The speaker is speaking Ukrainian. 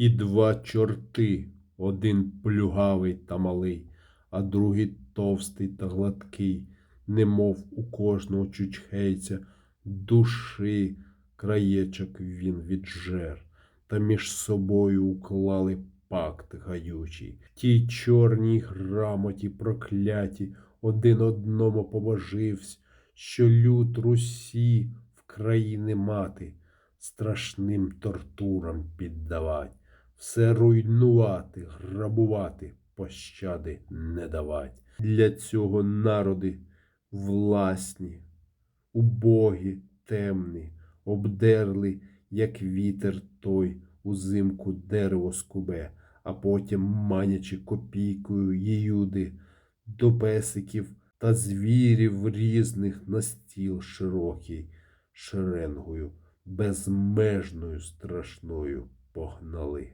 І два чорти, один плюгавий та малий, а другий товстий та гладкий, немов у кожного чучхейця душі краєчок він віджер, та між собою уклали пакт гаючий. Ті чорній грамоті прокляті один одному побоживсь, що люд Русі в країни мати страшним тортурам піддавать, все руйнувати, грабувати, пощади не давать. Для цього народи власні, убогі, темні, обдерли, як вітер той узимку дерево скубе, а потім, манячи копійкою їюди, до песиків та звірів різних на стіл широкий, шеренгою, безмежною страшною погнали.